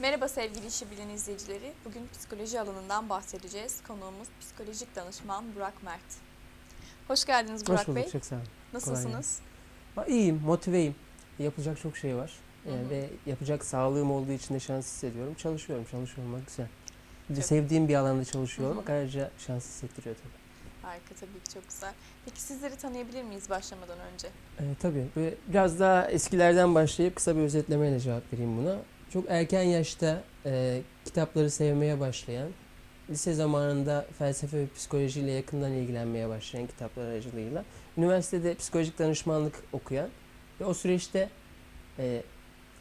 Merhaba sevgili işi bilen izleyicileri. Bugün psikoloji alanından bahsedeceğiz. Konuğumuz psikolojik danışman Burak Mert. Hoş geldiniz Burak Hoş bulduk, Bey. çok sağ olun. Nasılsınız? İyiyim, motiveyim. Yapılacak çok şey var. Ee, Hı hı. ve yapacak sağlığım olduğu için de şans hissediyorum. Çalışıyorum, çalışıyor olmak güzel. Bir de sevdiğim bir alanda çalışıyor Hı hı. olmak ayrıca şans hissettiriyor tabii. Harika tabii ki çok güzel. Peki sizleri tanıyabilir miyiz başlamadan önce? Ee, tabii. Böyle biraz daha eskilerden başlayıp kısa bir özetlemeyle cevap vereyim buna. Çok erken yaşta e, kitapları sevmeye başlayan, lise zamanında felsefe ve psikolojiyle yakından ilgilenmeye başlayan kitaplar aracılığıyla, üniversitede psikolojik danışmanlık okuyan ve o süreçte e,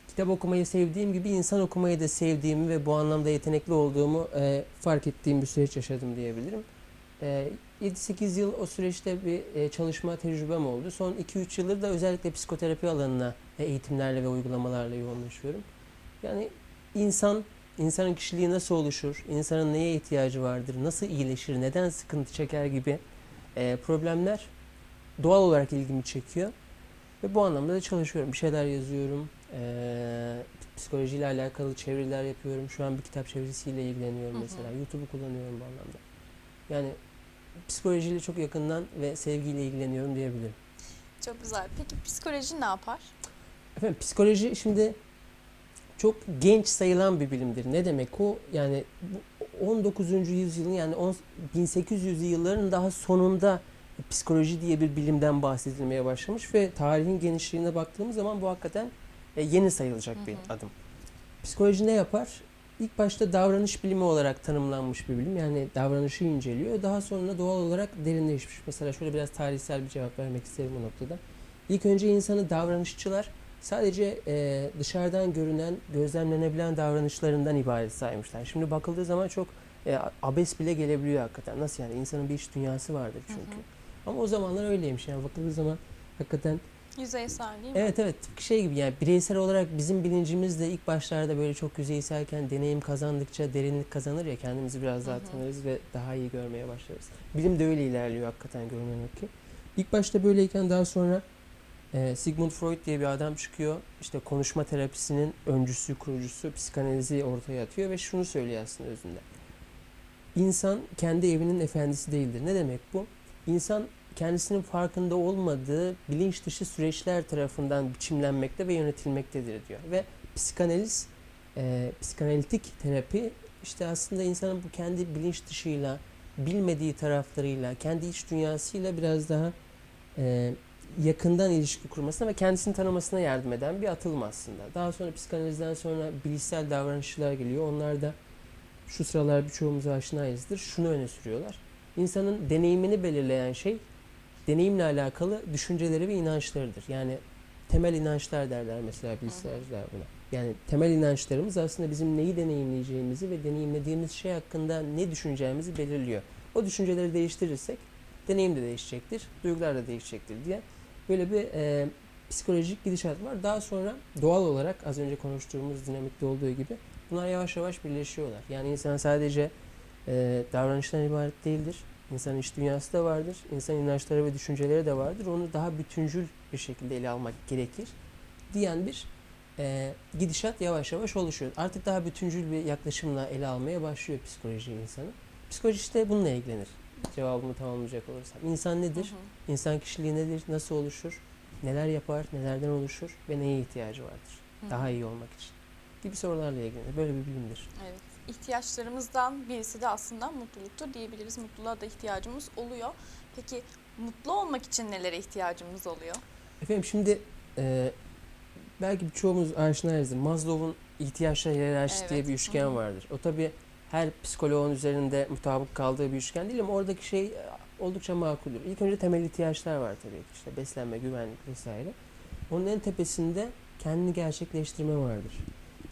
kitap okumayı sevdiğim gibi insan okumayı da sevdiğimi ve bu anlamda yetenekli olduğumu e, fark ettiğim bir süreç yaşadım diyebilirim. E, 7-8 yıl o süreçte bir e, çalışma tecrübem oldu. Son 2-3 yıldır da özellikle psikoterapi alanına e, eğitimlerle ve uygulamalarla yoğunlaşıyorum. Yani insan, insanın kişiliği nasıl oluşur, insanın neye ihtiyacı vardır, nasıl iyileşir, neden sıkıntı çeker gibi e, problemler doğal olarak ilgimi çekiyor. Ve bu anlamda da çalışıyorum. Bir şeyler yazıyorum. E, psikolojiyle alakalı çeviriler yapıyorum. Şu an bir kitap çevirisiyle ilgileniyorum Hı hı. mesela. YouTube'u kullanıyorum bu anlamda. Yani psikolojiyle çok yakından ve sevgiyle ilgileniyorum diyebilirim. Çok güzel. Peki psikoloji ne yapar? Efendim psikoloji şimdi çok genç sayılan bir bilimdir. Ne demek o? Yani bu 19. yüzyılın yani on- 1800'lü yılların daha sonunda psikoloji diye bir bilimden bahsedilmeye başlamış ve tarihin genişliğine baktığımız zaman bu hakikaten e, yeni sayılacak bir Hı hı. adım. Psikoloji ne yapar? İlk başta davranış bilimi olarak tanımlanmış bir bilim. Yani davranışı inceliyor. Daha sonra doğal olarak derinleşmiş. Mesela şöyle biraz tarihsel bir cevap vermek isterim bu noktada. İlk önce insanı davranışçılar sadece e, dışarıdan görünen, gözlemlenebilen davranışlarından ibaret saymışlar. Şimdi bakıldığı zaman çok e, abes bile gelebiliyor hakikaten. Nasıl yani? İnsanın bir iç dünyası vardır Hı hı. çünkü. Ama o zamanlar öyleymiş yani bakıldığı zaman hakikaten Yüzeysel değil mi? Evet evet tıpkı şey gibi yani bireysel olarak bizim bilincimiz de ilk başlarda böyle çok yüzeyselken deneyim kazandıkça derinlik kazanır ya kendimizi biraz daha Hı hı. tanırız ve daha iyi görmeye başlarız. Bilim de öyle ilerliyor hakikaten görünen o ki. İlk başta böyleyken daha sonra e, Sigmund Freud diye bir adam çıkıyor. İşte konuşma terapisinin öncüsü, kurucusu, psikanalizi ortaya atıyor ve şunu söylüyor aslında özünde. İnsan kendi evinin efendisi değildir. Ne demek bu? İnsan kendisinin farkında olmadığı bilinç dışı süreçler tarafından biçimlenmekte ve yönetilmektedir diyor. Ve psikanaliz, e, psikanalitik terapi işte aslında insanın bu kendi bilinç dışıyla, bilmediği taraflarıyla, kendi iç dünyasıyla biraz daha e, yakından ilişki kurmasına ve kendisini tanımasına yardım eden bir atılım aslında. Daha sonra psikanalizden sonra bilişsel davranışçılar geliyor. Onlar da şu sıralar birçoğumuz aşinayızdır. Şunu öne sürüyorlar. İnsanın deneyimini belirleyen şey deneyimle alakalı düşünceleri ve inançlarıdır. Yani temel inançlar derler mesela bilgisayarcılar buna. Yani temel inançlarımız aslında bizim neyi deneyimleyeceğimizi ve deneyimlediğimiz şey hakkında ne düşüneceğimizi belirliyor. O düşünceleri değiştirirsek deneyim de değişecektir, duygular da değişecektir diye böyle bir e, psikolojik gidişat var. Daha sonra doğal olarak az önce konuştuğumuz dinamikte olduğu gibi bunlar yavaş yavaş birleşiyorlar. Yani insan sadece e, davranıştan ibaret değildir. İnsanın iç dünyası da vardır. İnsan inançları ve düşünceleri de vardır. Onu daha bütüncül bir şekilde ele almak gerekir diyen bir e, gidişat yavaş yavaş oluşuyor. Artık daha bütüncül bir yaklaşımla ele almaya başlıyor psikoloji insanı. Psikoloji işte bununla ilgilenir. Cevabımı tamamlayacak olursam. İnsan Hı nedir? hı. İnsan kişiliği nedir? Nasıl oluşur? Neler yapar? Nelerden oluşur? Ve neye ihtiyacı vardır? Hı hı. Daha iyi olmak için. Gibi sorularla ilgilenir. Böyle bir bilimdir. Evet. İhtiyaçlarımızdan birisi de aslında mutluluktur diyebiliriz. Mutluluğa da ihtiyacımız oluyor. Peki mutlu olmak için nelere ihtiyacımız oluyor? Efendim şimdi e, belki birçoğumuz aşinayızdır. Maslow'un ihtiyaçlar hiyerarşisi diye Evet. bir üçgen Hı hı. vardır. O tabi her psikoloğun üzerinde mutabık kaldığı bir üçgen değil ama oradaki şey e, oldukça makuldür. İlk önce temel ihtiyaçlar var tabii ki. İşte beslenme, güvenlik vesaire. Onun en tepesinde kendini gerçekleştirme vardır.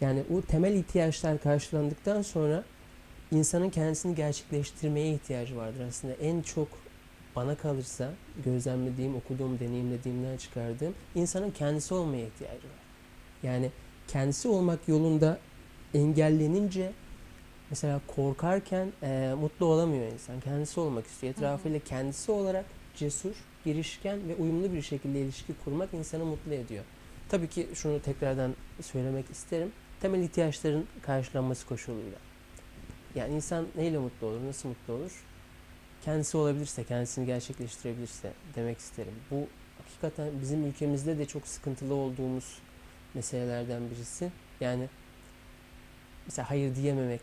Yani o temel ihtiyaçlar karşılandıktan sonra insanın kendisini gerçekleştirmeye ihtiyacı vardır. Aslında en çok bana kalırsa gözlemlediğim, okuduğum, deneyimlediğimden çıkardığım insanın kendisi olmaya ihtiyacı var. Yani kendisi olmak yolunda engellenince mesela korkarken e, mutlu olamıyor insan. Kendisi olmak istiyor. Etrafıyla kendisi olarak cesur, girişken ve uyumlu bir şekilde ilişki kurmak insanı mutlu ediyor. Tabii ki şunu tekrardan söylemek isterim. temel ihtiyaçların karşılanması koşuluyla. Yani insan neyle mutlu olur, nasıl mutlu olur? Kendisi olabilirse, kendisini gerçekleştirebilirse demek isterim. Bu hakikaten bizim ülkemizde de çok sıkıntılı olduğumuz meselelerden birisi. Yani mesela hayır diyememek,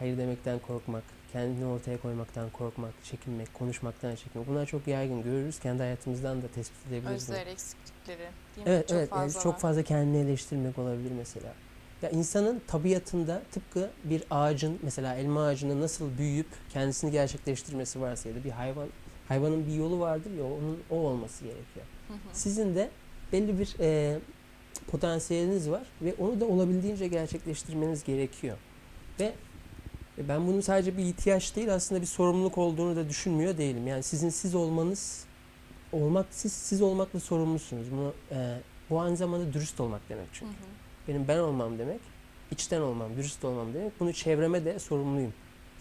hayır demekten korkmak, kendini ortaya koymaktan korkmak, çekinmek, konuşmaktan çekinmek. Bunlar çok yaygın görürüz. Kendi hayatımızdan da tespit edebiliriz. bunu. Özler eksiklikleri değil mi? Evet çok evet fazla çok fazla kendini eleştirmek olabilir mesela. Ya insanın tabiatında tıpkı bir ağacın mesela elma ağacının nasıl büyüyüp kendisini gerçekleştirmesi varsa ya da bir hayvan hayvanın bir yolu vardır ya onun o olması gerekiyor. Hı hı. Sizin de belli bir e, potansiyeliniz var ve onu da olabildiğince gerçekleştirmeniz gerekiyor. Ve ben bunun sadece bir ihtiyaç değil aslında bir sorumluluk olduğunu da düşünmüyor değilim. Yani sizin siz olmanız olmak siz siz olmakla sorumlusunuz. Bunu e, bu aynı zamanda dürüst olmak demek Hı çünkü. hı. Benim ben olmam demek, içten olmam, dürüst olmam demek. Bunu çevreme de sorumluyum.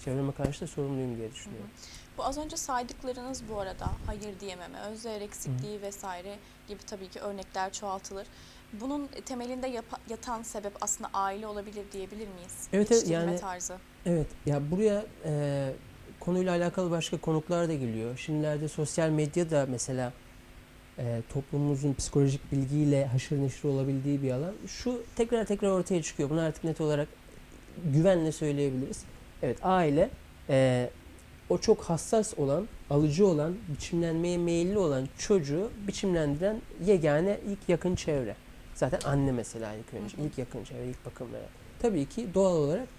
Çevreme karşı da sorumluyum diye Hı hı. düşünüyorum. Bu az önce saydıklarınız bu arada hayır diyememe, özler eksikliği vesaire gibi tabii ki örnekler çoğaltılır. Bunun temelinde yatan sebep aslında aile olabilir diyebilir miyiz? Evet, evet, yani- tarzı. Evet, ya buraya e, konuyla alakalı başka konuklar da geliyor. Şimdilerde sosyal medya da mesela e, toplumumuzun psikolojik bilgiyle haşır neşir olabildiği bir alan. Şu tekrar tekrar ortaya çıkıyor. Bunu artık net olarak güvenle söyleyebiliriz. Evet, aile e, o çok hassas olan, alıcı olan, biçimlenmeye meyilli olan çocuğu biçimlendiren yegane ilk yakın çevre. Zaten anne mesela ilk önce. İlk yakın çevre, ilk bakım veren. Tabii ki doğal olarak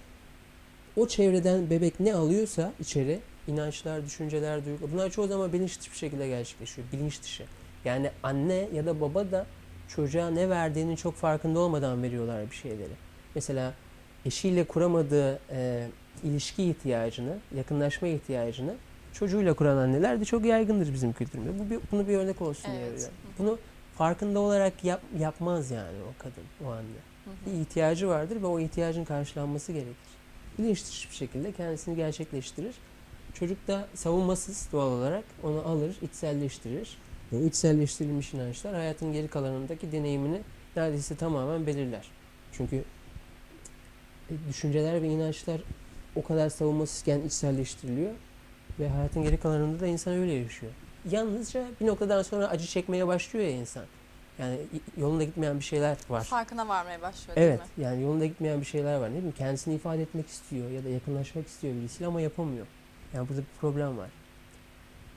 o çevreden bebek ne alıyorsa içeri inançlar, düşünceler, duygular bunlar çoğu zaman bilinç dışı bir şekilde gerçekleşiyor. Bilinç dışı. Yani anne ya da baba da çocuğa ne verdiğinin çok farkında olmadan veriyorlar bir şeyleri. Mesela eşiyle kuramadığı e, ilişki ihtiyacını, yakınlaşma ihtiyacını çocuğuyla kuran anneler de çok yaygındır bizim kültürümüzde. Bu bir, bunu bir örnek olsun diye Evet. hı. Bunu farkında olarak yap, yapmaz yani o kadın, o anne Hı hı. bir ihtiyacı vardır ve o ihtiyacın karşılanması gerekir. Bilinç dışı bir şekilde kendisini gerçekleştirir. Çocuk da savunmasız doğal olarak onu alır, içselleştirir. Ve içselleştirilmiş inançlar hayatın geri kalanındaki deneyimini neredeyse tamamen belirler. Çünkü e, düşünceler ve inançlar o kadar savunmasızken içselleştiriliyor ve hayatın geri kalanında da insan öyle yaşıyor. Yalnızca bir noktadan sonra acı çekmeye başlıyor ya insan. Yani yolunda gitmeyen bir şeyler var. Farkına varmaya başlıyor Evet değil mi? yani yolunda gitmeyen bir şeyler var. Ne bileyim kendisini ifade etmek istiyor ya da yakınlaşmak istiyor birisiyle ama yapamıyor. Yani burada bir problem var.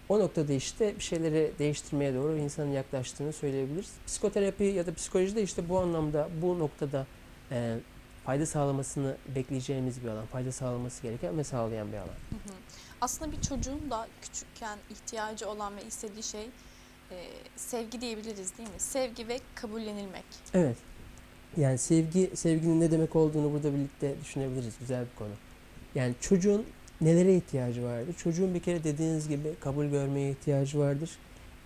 O noktada işte bir şeyleri değiştirmeye doğru insanın yaklaştığını söyleyebiliriz. Psikoterapi ya da psikoloji de işte bu anlamda bu noktada e, fayda sağlamasını bekleyeceğimiz bir alan. Fayda sağlaması gereken ve sağlayan bir alan. Hı hı. Aslında bir çocuğun da küçükken ihtiyacı olan ve istediği şey e, sevgi diyebiliriz değil mi? Sevgi ve kabullenilmek. Evet. Yani sevgi, sevginin ne demek olduğunu burada birlikte düşünebiliriz. Güzel bir konu. Yani çocuğun nelere ihtiyacı vardır? Çocuğun bir kere dediğiniz gibi kabul görmeye ihtiyacı vardır.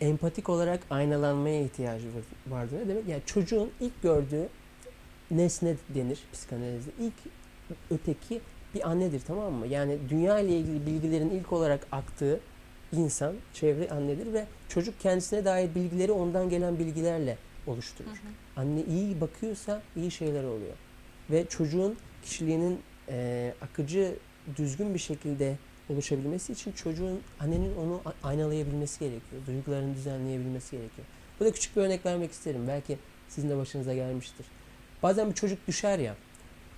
Empatik olarak aynalanmaya ihtiyacı var- vardır. Ne demek? Yani çocuğun ilk gördüğü nesne denir psikanalizde. İlk öteki bir annedir tamam mı? Yani dünya ile ilgili bilgilerin ilk olarak aktığı insan, çevre annedir ve çocuk kendisine dair bilgileri ondan gelen bilgilerle oluşturur. Hı hı. Anne iyi bakıyorsa iyi şeyler oluyor. Ve çocuğun kişiliğinin eee, akıcı, düzgün bir şekilde oluşabilmesi için çocuğun, annenin onu aynalayabilmesi gerekiyor. Duygularını düzenleyebilmesi gerekiyor. Burada küçük bir örnek vermek isterim. Belki sizin de başınıza gelmiştir. Bazen bir çocuk düşer ya. Hı.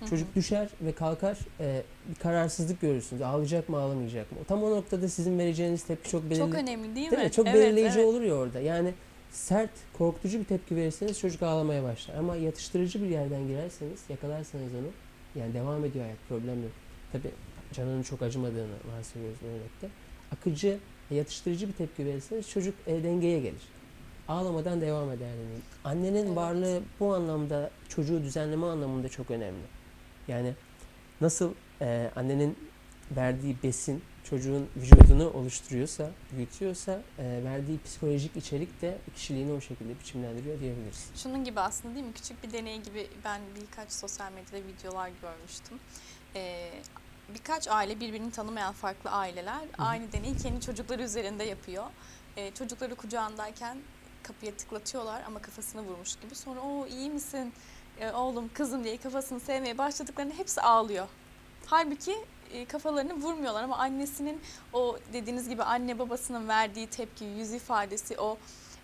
Çocuk düşer ve kalkar eee, bir kararsızlık görürsünüz. Ağlayacak mı ağlamayacak mı? Tam o noktada sizin vereceğiniz tepki çok belirli. Çok önemli değil, Değil mi? mi? Çok Evet, belirleyici evet. olur ya orada. Yani sert, korkutucu bir tepki verirseniz çocuk ağlamaya başlar. Ama yatıştırıcı bir yerden girerseniz, yakalarsanız onu, yani devam ediyor hayat, problem yok. Tabi canının çok acımadığını varsayıyoruz bu örnekte. Akıcı, yatıştırıcı bir tepki verirseniz çocuk e, dengeye gelir. Ağlamadan devam eder deneyim. Annenin Evet. varlığı bu anlamda çocuğu düzenleme anlamında çok önemli. Yani nasıl e, annenin verdiği besin çocuğun vücudunu oluşturuyorsa, büyütüyorsa e, verdiği psikolojik içerik de kişiliğini o şekilde biçimlendiriyor diyebiliriz. Şunun gibi aslında değil mi? Küçük bir deney gibi ben birkaç sosyal medyada videolar görmüştüm. Ee, birkaç aile birbirini tanımayan farklı aileler aynı deneyi kendi çocukları üzerinde yapıyor. Ee, çocukları kucağındayken kapıya tıklatıyorlar ama kafasını vurmuş gibi. Sonra o iyi misin e, oğlum kızım diye kafasını sevmeye başladıklarında hepsi ağlıyor. Halbuki e, kafalarını vurmuyorlar ama annesinin o dediğiniz gibi anne babasının verdiği tepki, yüz ifadesi, o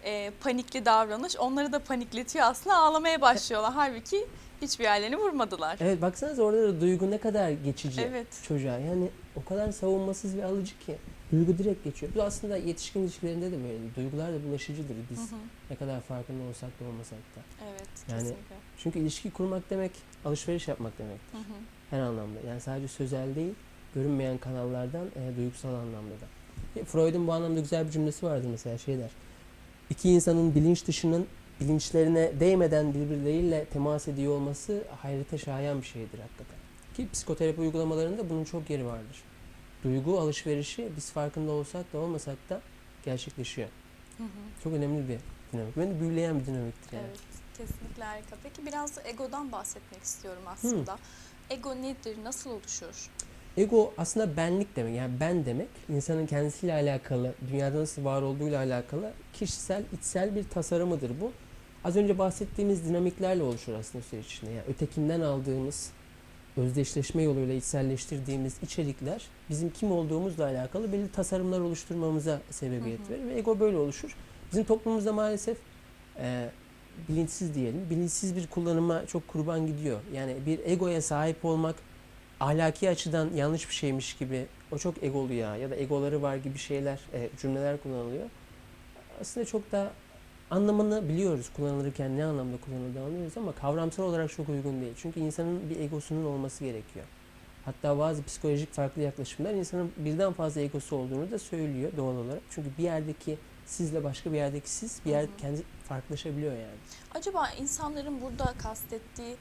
e, panikli davranış onları da panikletiyor aslında ağlamaya başlıyorlar. Halbuki hiçbir yerlerini vurmadılar. Evet baksanıza orada da duygu ne kadar geçici Evet. çocuğa. Yani o kadar savunmasız ve alıcı ki. Duygu direkt geçiyor. Bu aslında yetişkin ilişkilerinde de böyle. Duygular da bulaşıcıdır biz Hı hı. ne kadar farkında olsak da olmasak da. Evet, Yani- kesinlikle. Çünkü ilişki kurmak demek alışveriş yapmak demek. Hı hı. Her anlamda. Yani sadece sözel değil, görünmeyen kanallardan e, duygusal anlamda da. E, Freud'un bu anlamda güzel bir cümlesi vardı mesela şey der. İki insanın bilinç dışının bilinçlerine değmeden birbirleriyle temas ediyor olması hayrete şayan bir şeydir hakikaten. Ki psikoterapi uygulamalarında bunun çok yeri vardır. Duygu alışverişi biz farkında olsak da olmasak da gerçekleşiyor. Hı hı. Çok önemli bir dinamik. Beni büyüleyen bir dinamiktir yani. Evet, kesinlikle harika. Peki biraz da egodan bahsetmek istiyorum aslında. Ego nedir, nasıl oluşur? Ego aslında benlik demek. Yani ben demek insanın kendisiyle alakalı, dünyada nasıl var olduğuyla alakalı kişisel, içsel bir tasarımıdır bu. Az önce bahsettiğimiz dinamiklerle oluşur aslında süreç içinde. Yani ötekinden aldığımız, özdeşleşme yoluyla içselleştirdiğimiz içerikler bizim kim olduğumuzla alakalı belli tasarımlar oluşturmamıza sebebiyet Hı hı. verir ve ego böyle oluşur. Bizim toplumumuzda maalesef e, bilinçsiz diyelim, bilinçsiz bir kullanıma çok kurban gidiyor. Yani bir egoya sahip olmak ahlaki açıdan yanlış bir şeymiş gibi o çok egolu ya ya da egoları var gibi şeyler e, cümleler kullanılıyor. Aslında çok da anlamını biliyoruz kullanılırken ne anlamda kullanıldığını anlıyoruz ama kavramsal olarak çok uygun değil. Çünkü insanın bir egosunun olması gerekiyor. Hatta bazı psikolojik farklı yaklaşımlar insanın birden fazla egosu olduğunu da söylüyor doğal olarak. Çünkü bir yerdeki sizle başka bir yerdeki siz bir yer kendi farklılaşabiliyor yani. Acaba insanların burada kastettiği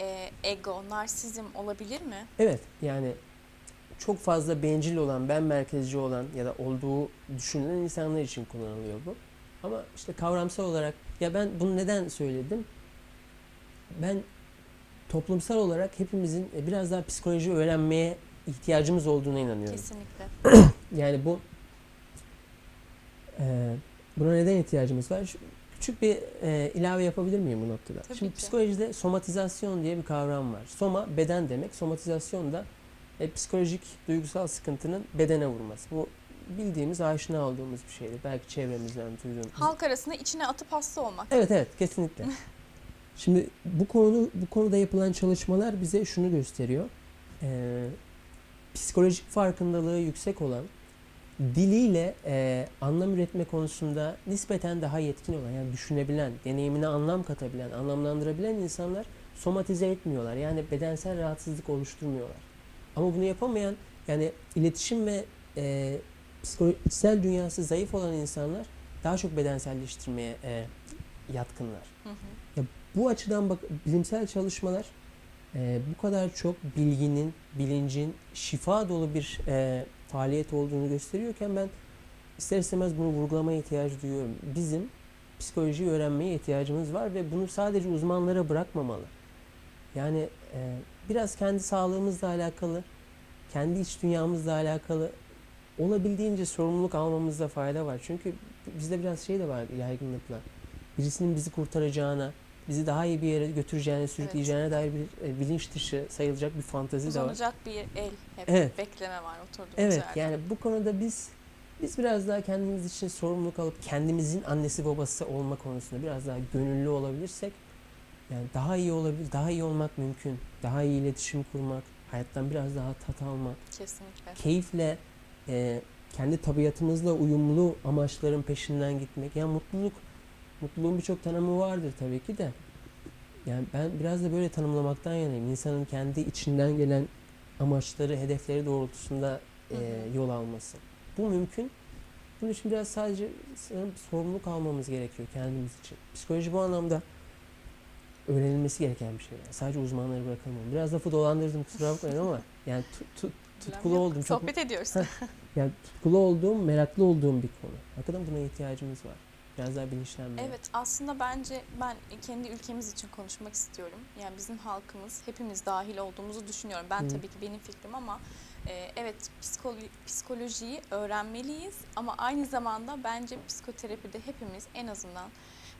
e, ego, narsizm olabilir mi? Evet yani çok fazla bencil olan, ben merkezci olan ya da olduğu düşünülen insanlar için kullanılıyor bu. Ama işte kavramsal olarak ya ben bunu neden söyledim? Ben toplumsal olarak hepimizin e, biraz daha psikoloji öğrenmeye ihtiyacımız olduğuna inanıyorum. Kesinlikle. Yani bu e, buna neden ihtiyacımız var? Şu- küçük bir e, ilave yapabilir miyim bu noktada? Tabii Şimdi ki. psikolojide somatizasyon diye bir kavram var. Soma beden demek, somatizasyon da e, psikolojik duygusal sıkıntının bedene vurması. Bu bildiğimiz, aşina olduğumuz bir şeydir. Belki çevremizden duyduğumuz. Halk arasında içine atıp hasta olmak. Evet evet kesinlikle. Şimdi bu konu bu konuda yapılan çalışmalar bize şunu gösteriyor. Ee, psikolojik farkındalığı yüksek olan diliyle e, anlam üretme konusunda nispeten daha yetkin olan yani düşünebilen, deneyimine anlam katabilen, anlamlandırabilen insanlar somatize etmiyorlar. Yani bedensel rahatsızlık oluşturmuyorlar. Ama bunu yapamayan yani iletişim ve e, psikolo- içsel dünyası zayıf olan insanlar daha çok bedenselleştirmeye e, yatkınlar. Hı hı. Bu açıdan bak bilimsel çalışmalar e, bu kadar çok bilginin, bilincin şifa dolu bir e, faaliyet olduğunu gösteriyorken ben ister istemez bunu vurgulamaya ihtiyacı duyuyorum. Bizim psikolojiyi öğrenmeye ihtiyacımız var ve bunu sadece uzmanlara bırakmamalı. Yani e, biraz kendi sağlığımızla alakalı, kendi iç dünyamızla alakalı olabildiğince sorumluluk almamızda fayda var. Çünkü bizde biraz şey de var yaygınlıkla. Birisinin bizi kurtaracağına, bizi daha iyi bir yere götüreceğine, sürükleyeceğine dair bir e, bilinç dışı sayılacak bir fantazi de var. Uzanacak bir el hep Evet. bekleme var oturduğumuz Evet yerde. yani bu konuda biz biz biraz daha kendimiz için sorumluluk alıp kendimizin annesi babası olma konusunda biraz daha gönüllü olabilirsek yani daha iyi olabilir, daha iyi olmak mümkün. Daha iyi iletişim kurmak, hayattan biraz daha tat almak, Kesinlikle. keyifle e, kendi tabiatımızla uyumlu amaçların peşinden gitmek. Yani mutluluk, mutluluğun birçok tanımı vardır tabii ki de. Yani ben biraz da böyle tanımlamaktan yanayım. İnsanın kendi içinden gelen amaçları, hedefleri doğrultusunda e, yol alması. Bu mümkün. Bunun için biraz sadece sanırım sorumluluk almamız gerekiyor kendimiz için. Psikoloji bu anlamda öğrenilmesi gereken bir şey. Yani sadece uzmanları bırakalım. Biraz lafı dolandırdım kusura bakmayın ama yani tu- tu- tutkulu Yok, oldum. Çok Sohbet ediyoruz. yani tutkulu olduğum, meraklı olduğum bir konu. Hakikaten buna ihtiyacımız var. Biraz daha bilinçlenmeye. Evet aslında bence ben kendi ülkemiz için konuşmak istiyorum. Yani bizim halkımız hepimiz dahil olduğumuzu düşünüyorum. Ben Hı. tabii ki benim fikrim ama e, evet psikolo- psikolojiyi öğrenmeliyiz ama aynı zamanda bence psikoterapide hepimiz en azından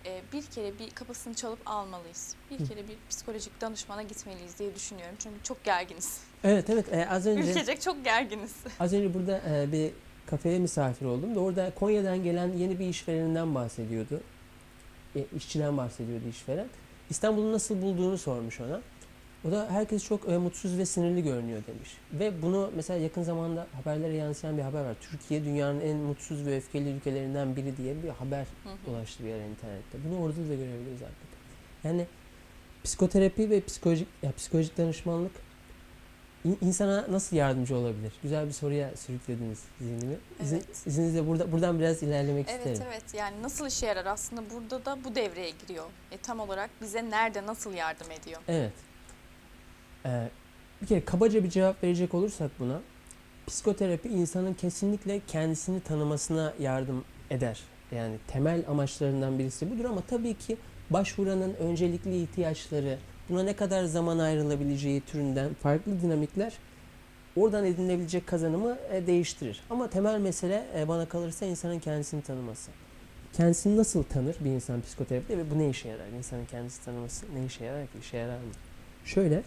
e, bir kere bir kapısını çalıp almalıyız. Bir Hı. kere bir psikolojik danışmana gitmeliyiz diye düşünüyorum. Çünkü çok gerginiz. Evet evet e, az önce Ülkecek çok gerginiz. az önce burada e, bir kafeye misafir oldum da orada Konya'dan gelen yeni bir işvereninden bahsediyordu. E, işçiden bahsediyordu işveren. İstanbul'u nasıl bulduğunu sormuş ona. O da herkes çok e, mutsuz ve sinirli görünüyor demiş. Ve bunu mesela yakın zamanda haberlere yansıyan bir haber var. Türkiye dünyanın en mutsuz ve öfkeli ülkelerinden biri diye bir haber Hı hı. dolaştı bir ara internette. Bunu orada da görebiliriz hakikaten. Yani psikoterapi ve psikolojik ya psikolojik danışmanlık in- insana nasıl yardımcı olabilir? Güzel bir soruya sürüklediniz zihnimi. İzin, Evet. izninizle burada buradan biraz ilerlemek Evet isterim. evet yani nasıl işe yarar aslında burada da bu devreye giriyor. E, tam olarak bize nerede nasıl yardım ediyor? Evet. Ee, bir kere kabaca bir cevap verecek olursak buna, psikoterapi insanın kesinlikle kendisini tanımasına yardım eder. Yani temel amaçlarından birisi budur ama tabii ki başvuranın öncelikli ihtiyaçları, buna ne kadar zaman ayrılabileceği türünden farklı dinamikler oradan edinilebilecek kazanımı e, değiştirir. Ama temel mesele e, bana kalırsa insanın kendisini tanıması. Kendisini nasıl tanır bir insan psikoterapide ve bu ne işe yarar? İnsanın kendisini tanıması ne işe yarar ki? İşe yarar mı? Şöyle,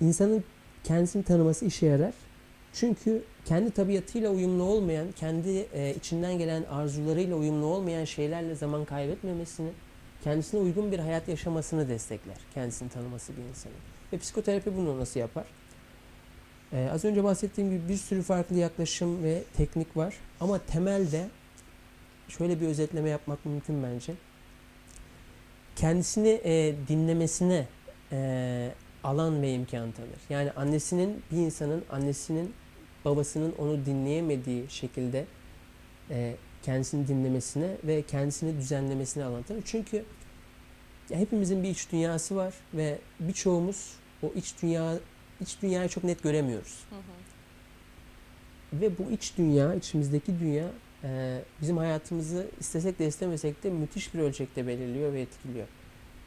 insanın kendisini tanıması işe yarar. Çünkü kendi tabiatıyla uyumlu olmayan, kendi e, içinden gelen arzularıyla uyumlu olmayan şeylerle zaman kaybetmemesini, kendisine uygun bir hayat yaşamasını destekler. Kendisini tanıması bir insanın. Ve psikoterapi bunu nasıl yapar? E, az önce bahsettiğim gibi bir sürü farklı yaklaşım ve teknik var. Ama temelde şöyle bir özetleme yapmak mümkün bence. Kendisini e, dinlemesine e, alan ve imkan tanır. Yani annesinin bir insanın annesinin babasının onu dinleyemediği şekilde e, kendisini dinlemesine ve kendisini düzenlemesine alan tanır. Çünkü ya hepimizin bir iç dünyası var ve birçoğumuz o iç dünya iç dünyayı çok net göremiyoruz. Hı hı. Ve bu iç dünya, içimizdeki dünya e, bizim hayatımızı istesek de istemesek de müthiş bir ölçekte belirliyor ve etkiliyor.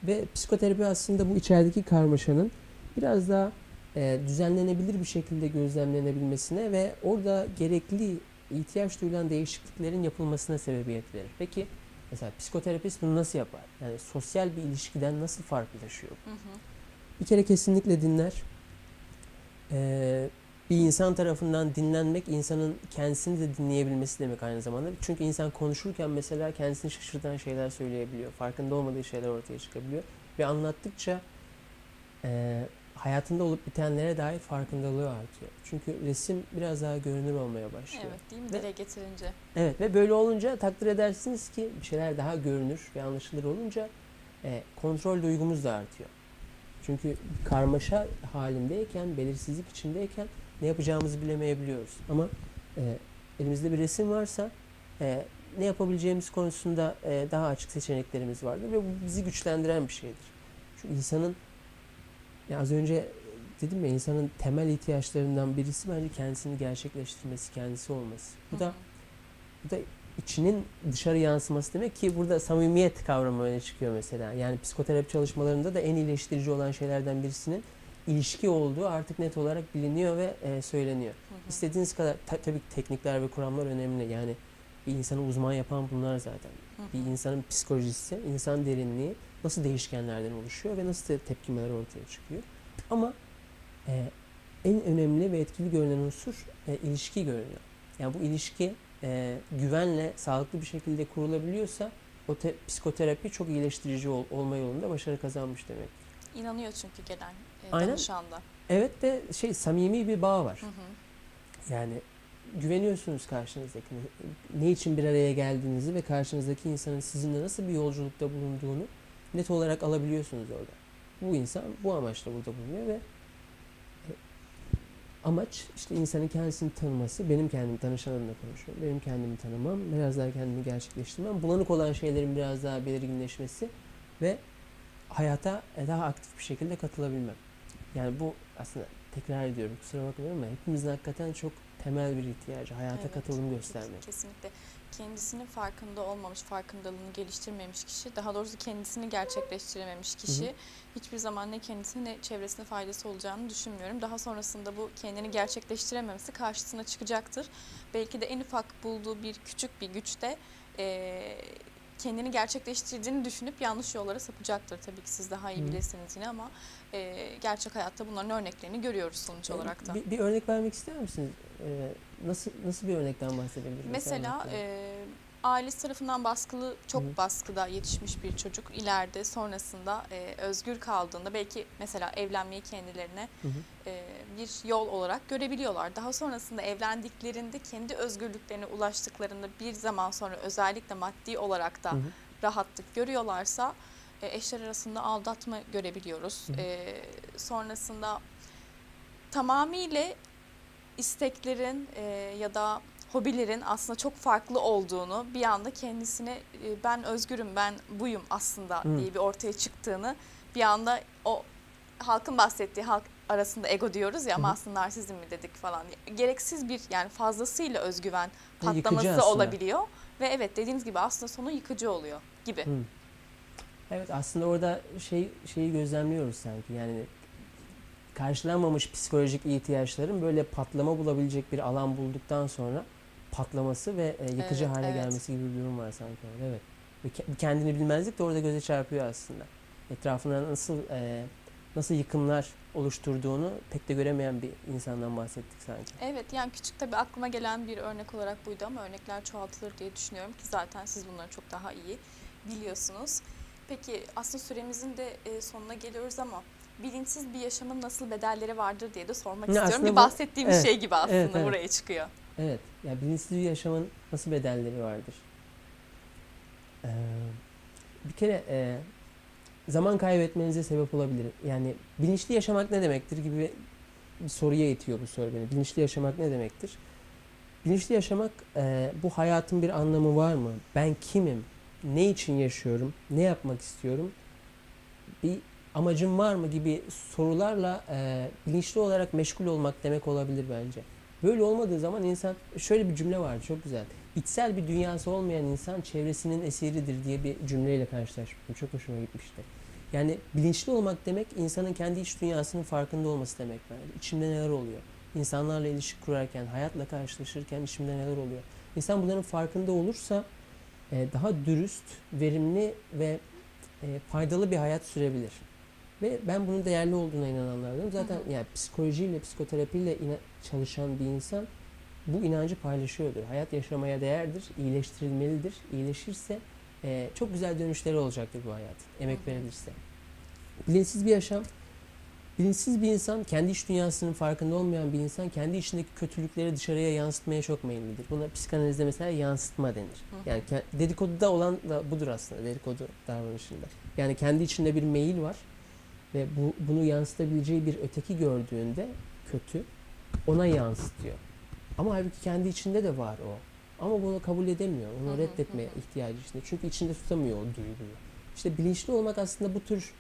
Ve psikoterapi aslında bu içerideki karmaşanın biraz daha e, düzenlenebilir bir şekilde gözlemlenebilmesine ve orada gerekli ihtiyaç duyulan değişikliklerin yapılmasına sebebiyet verir. Peki mesela psikoterapist bunu nasıl yapar? Yani sosyal bir ilişkiden nasıl farklılaşıyor? Hı hı. Bir kere kesinlikle dinler. Ee, bir insan tarafından dinlenmek insanın kendisini de dinleyebilmesi demek aynı zamanda. Çünkü insan konuşurken mesela kendisini şaşırtan şeyler söyleyebiliyor. Farkında olmadığı şeyler ortaya çıkabiliyor. Ve anlattıkça e, hayatında olup bitenlere dair farkındalığı artıyor. Çünkü resim biraz daha görünür olmaya başlıyor. Evet değil mi dile getirince? Evet ve böyle olunca takdir edersiniz ki bir şeyler daha görünür ve anlaşılır olunca e, kontrol duygumuz da artıyor. Çünkü karmaşa halindeyken, belirsizlik içindeyken ne yapacağımızı bilemeyebiliyoruz. Ama e, elimizde bir resim varsa e, ne yapabileceğimiz konusunda e, daha açık seçeneklerimiz vardır ve bu bizi güçlendiren bir şeydir. Çünkü insanın ya az önce dedim ya insanın temel ihtiyaçlarından birisi bence kendisini gerçekleştirmesi, kendisi olması. Bu da bu da içinin dışarı yansıması demek ki burada samimiyet kavramı öne çıkıyor mesela. Yani psikoterapi çalışmalarında da en iyileştirici olan şeylerden birisinin ilişki olduğu artık net olarak biliniyor ve e, söyleniyor. Hı hı. İstediğiniz kadar ta- tabii ki teknikler ve kuramlar önemli. Yani bir insanı uzman yapan bunlar zaten. Hı hı. Bir insanın psikolojisi, insan derinliği nasıl değişkenlerden oluşuyor ve nasıl te- tepkimeler ortaya çıkıyor. Ama e, en önemli ve etkili görünen unsur e, ilişki görünüyor. Yani bu ilişki e, güvenle sağlıklı bir şekilde kurulabiliyorsa o te- psikoterapi çok iyileştirici ol- olma yolunda başarı kazanmış demek. İnanıyor çünkü gelen e, Aynen. danışanda. Evet ve şey samimi bir bağ var. Hı hı. Yani güveniyorsunuz karşınızdakine. Ne için bir araya geldiğinizi ve karşınızdaki insanın sizinle nasıl bir yolculukta bulunduğunu net olarak alabiliyorsunuz orada. Bu insan bu amaçla burada bulunuyor ve e, amaç işte insanın kendisini tanıması. Benim kendimi tanışan adına konuşuyorum. Benim kendimi tanımam, biraz daha kendimi gerçekleştirmem. Bulanık olan şeylerin biraz daha belirginleşmesi ve hayata e, daha aktif bir şekilde katılabilmem. Yani bu aslında tekrar ediyorum kusura bakmayın ama hepimizin hakikaten çok temel bir ihtiyacı. Hayata Evet, katılım göstermek. Kesinlikle. Kendisinin farkında olmamış, farkındalığını geliştirmemiş kişi, daha doğrusu kendisini gerçekleştirememiş kişi hiçbir zaman ne kendisine ne çevresine faydası olacağını düşünmüyorum. Daha sonrasında bu kendini gerçekleştirememesi karşısına çıkacaktır. Belki de en ufak bulduğu bir küçük bir güçte eee, kendini gerçekleştirdiğini düşünüp yanlış yollara sapacaktır. Tabii ki siz daha iyi Hı. bilirsiniz yine ama e, gerçek hayatta bunların örneklerini görüyoruz sonuç olarak da. Bir, bir örnek vermek ister misiniz? Ee, nasıl nasıl bir örnekten bahsedebiliriz? Mesela örnekten? e, ailesi tarafından baskılı, çok Hı. baskıda yetişmiş bir çocuk ileride sonrasında e, özgür kaldığında belki mesela evlenmeyi kendilerine Hı e, bir yol olarak görebiliyorlar. Daha sonrasında evlendiklerinde kendi özgürlüklerine ulaştıklarında bir zaman sonra özellikle maddi olarak da Hı rahatlık görüyorlarsa e, eşler arasında aldatma görebiliyoruz. Hı. E, sonrasında tamamıyla isteklerin e, ya da hobilerin aslında çok farklı olduğunu bir anda kendisine e, ben özgürüm ben buyum aslında Hı. diye bir ortaya çıktığını bir anda o halkın bahsettiği halk arasında ego diyoruz ya ama Hı aslında narsizm mi dedik falan. Gereksiz bir yani fazlasıyla özgüven patlaması olabiliyor ve evet dediğiniz gibi aslında sonu yıkıcı oluyor gibi. Hı. Evet aslında orada şey şeyi gözlemliyoruz sanki yani karşılanmamış psikolojik ihtiyaçların böyle patlama bulabilecek bir alan bulduktan sonra patlaması ve e, yıkıcı Evet, hale evet. gelmesi gibi bir durum var sanki orada. Evet. Ve ke- kendini bilmezlik de orada göze çarpıyor aslında. Etrafına nasıl e, nasıl yıkımlar oluşturduğunu pek de göremeyen bir insandan bahsettik sanki. Evet yani küçük tabii aklıma gelen bir örnek olarak buydu ama örnekler çoğaltılır diye düşünüyorum ki zaten siz bunları çok daha iyi biliyorsunuz. Peki aslında süremizin de e, sonuna geliyoruz ama bilinçsiz bir yaşamın nasıl bedelleri vardır diye de sormak Ne, istiyorum. Bir bu- bahsettiğimiz evet, şey gibi aslında evet, evet. buraya çıkıyor. Evet. Ya bilinçsiz bir yaşamın nasıl bedelleri vardır? Ee, bir kere e, zaman kaybetmenize sebep olabilir. Yani bilinçli yaşamak ne demektir gibi bir soruya itiyor bu soru beni. Bilinçli yaşamak ne demektir? Bilinçli yaşamak e, bu hayatın bir anlamı var mı? Ben kimim? Ne için yaşıyorum? Ne yapmak istiyorum? Bir amacım var mı gibi sorularla e, bilinçli olarak meşgul olmak demek olabilir bence. Böyle olmadığı zaman insan şöyle bir cümle var çok güzel. İçsel bir dünyası olmayan insan çevresinin esiridir diye bir cümleyle karşılaşmıştım. Çok hoşuma gitmişti. Yani bilinçli olmak demek insanın kendi iç dünyasının farkında olması demek bence. İçimde neler oluyor? İnsanlarla ilişki kurarken, hayatla karşılaşırken içimde neler oluyor? İnsan bunların farkında olursa e, daha dürüst, verimli ve e, faydalı bir hayat sürebilir. Ve ben bunun değerli olduğuna inananlardanım. Zaten Hı hı. yani psikolojiyle, psikoterapiyle çalışan bir insan bu inancı paylaşıyordur. Hayat yaşamaya değerdir, iyileştirilmelidir. İyileşirse e, çok güzel dönüşleri olacaktır bu hayat. Emek verilirse. Bilinçsiz bir yaşam, bilinçsiz bir insan, kendi iç dünyasının farkında olmayan bir insan kendi içindeki kötülükleri dışarıya yansıtmaya çok meyillidir. Buna psikanalizde mesela yansıtma denir. Yani dedikoduda olan da budur aslında dedikodu davranışında. Yani kendi içinde bir meyil var ve bu bunu yansıtabileceği bir öteki gördüğünde kötü ona yansıtıyor. Ama halbuki kendi içinde de var o. Ama bunu kabul edemiyor. Onu reddetmeye ihtiyacı içinde. Çünkü içinde tutamıyor o duyguyu. İşte bilinçli olmak aslında bu tür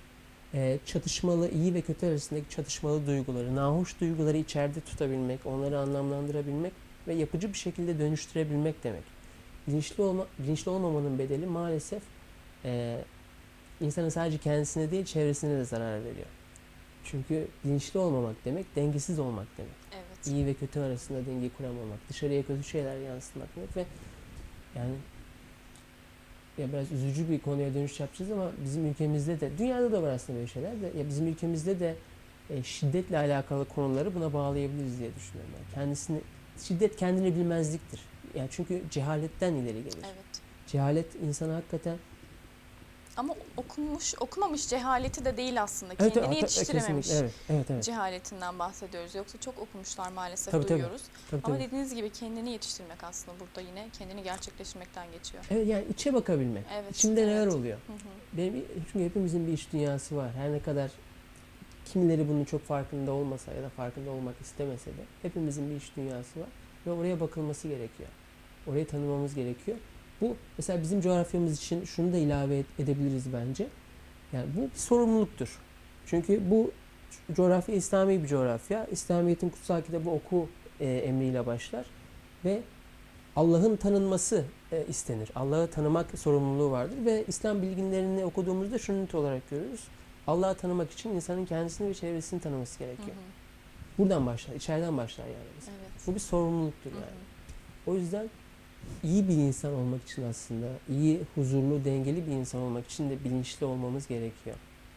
e, çatışmalı, iyi ve kötü arasındaki çatışmalı duyguları, nahoş duyguları içeride tutabilmek, onları anlamlandırabilmek ve yapıcı bir şekilde dönüştürebilmek demek. Bilinçli olma, bilinçli olmamanın bedeli maalesef e, insanın sadece kendisine değil çevresine de zarar veriyor. Çünkü bilinçli olmamak demek dengesiz olmak demek. Evet. İyi ve kötü arasında denge kuramamak, dışarıya kötü şeyler yansıtmak demek ve yani ya biraz üzücü bir konuya dönüş yapacağız ama bizim ülkemizde de dünyada da var aslında böyle şeyler de ya bizim ülkemizde de e, şiddetle alakalı konuları buna bağlayabiliriz diye düşünüyorum. Yani kendisini şiddet kendini bilmezliktir. Yani çünkü cehaletten ileri gelir. Evet. Cehalet insana hakikaten Ama okunmuş, okumamış cehaleti de değil aslında. evet, Kendini evet, yetiştirememiş kesinlikle, evet, evet, evet. cehaletinden bahsediyoruz. Yoksa çok okumuşlar maalesef Tabii, duyuyoruz. Tabii, Ama tabii. dediğiniz gibi kendini yetiştirmek aslında burada yine kendini gerçekleştirmekten geçiyor. Evet, yani içe bakabilmek. Evet. İçimde neler evet. oluyor? Hı hı. Benim çünkü hepimizin bir iç dünyası var. Her ne kadar kimileri bunun çok farkında olmasa ya da farkında olmak istemese de hepimizin bir iç dünyası var ve oraya bakılması gerekiyor. Orayı tanımamız gerekiyor. Bu mesela bizim coğrafyamız için şunu da ilave edebiliriz bence. Yani bu bir sorumluluktur. Çünkü bu coğrafya İslami bir coğrafya. İslamiyet'in kutsal kitabı oku e, emriyle başlar ve Allah'ın tanınması e, istenir. Allah'ı tanımak sorumluluğu vardır ve İslam bilginlerini okuduğumuzda şunu net olarak görürüz. Allah'ı tanımak için insanın kendisini ve çevresini tanıması Hı gerekiyor. hı. Buradan başlar, içeriden başlar yani. Evet. Bu bir sorumluluktur Hı yani. hı. O yüzden iyi bir insan olmak için aslında, iyi, huzurlu, dengeli bir insan olmak için de bilinçli olmamız gerekiyor.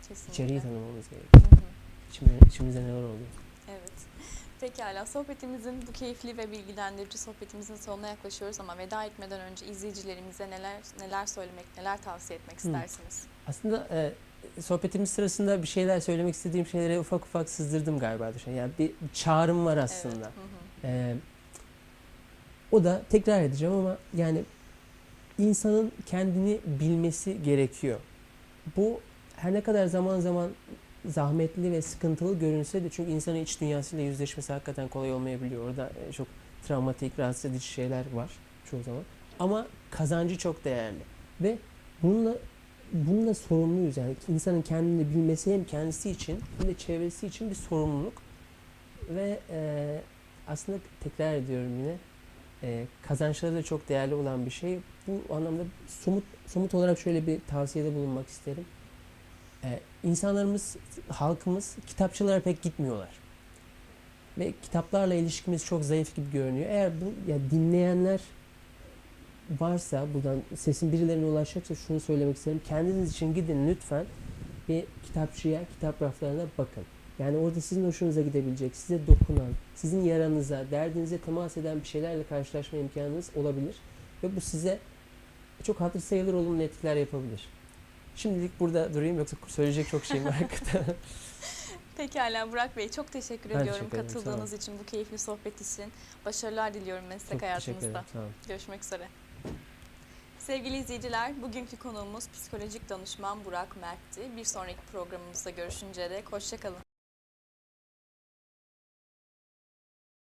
Kesinlikle. İçeriği tanımamız gerekiyor. Hı hı. İçimizde neler oluyor? Evet. Pekala sohbetimizin bu keyifli ve bilgilendirici sohbetimizin sonuna yaklaşıyoruz ama veda etmeden önce izleyicilerimize neler neler söylemek, neler tavsiye etmek Hı. istersiniz? Aslında e, sohbetimiz sırasında bir şeyler söylemek istediğim şeylere ufak ufak sızdırdım galiba. Düşün. Yani bir, çağrım var aslında. Evet. Hı hı. Ee, o da tekrar edeceğim ama yani insanın kendini bilmesi gerekiyor. Bu her ne kadar zaman zaman zahmetli ve sıkıntılı görünse de çünkü insanın iç dünyasıyla yüzleşmesi hakikaten kolay olmayabiliyor. Orada e, çok travmatik, rahatsız edici şeyler var çoğu zaman. Ama kazancı çok değerli ve bununla bununla sorumluyuz yani insanın kendini bilmesi hem kendisi için hem de çevresi için bir sorumluluk ve e, aslında tekrar ediyorum yine e, kazançları da çok değerli olan bir şey. Bu anlamda somut somut olarak şöyle bir tavsiyede bulunmak isterim. E, insanlarımız, halkımız kitapçılara pek gitmiyorlar. Ve kitaplarla ilişkimiz çok zayıf gibi görünüyor. Eğer bu ya dinleyenler varsa buradan sesin birilerine ulaşacaksa şunu söylemek isterim. Kendiniz için gidin lütfen bir kitapçıya, kitap raflarına bakın. Yani orada sizin hoşunuza gidebilecek, size dokunan, sizin yaranıza, derdinize temas eden bir şeylerle karşılaşma imkanınız olabilir. Ve bu size çok hatır sayılır olumlu etkiler yapabilir. Şimdilik burada durayım yoksa söyleyecek çok şeyim var hakikaten. Pekala Burak Bey çok teşekkür Ben ediyorum teşekkür ederim, katıldığınız için bu keyifli sohbet için. Başarılar diliyorum meslek çok hayatınızda. ederim. Olun. Görüşmek üzere. Sevgili izleyiciler, bugünkü konuğumuz psikolojik danışman Burak Mert'ti. Bir sonraki programımızda görüşünceye dek hoşçakalın.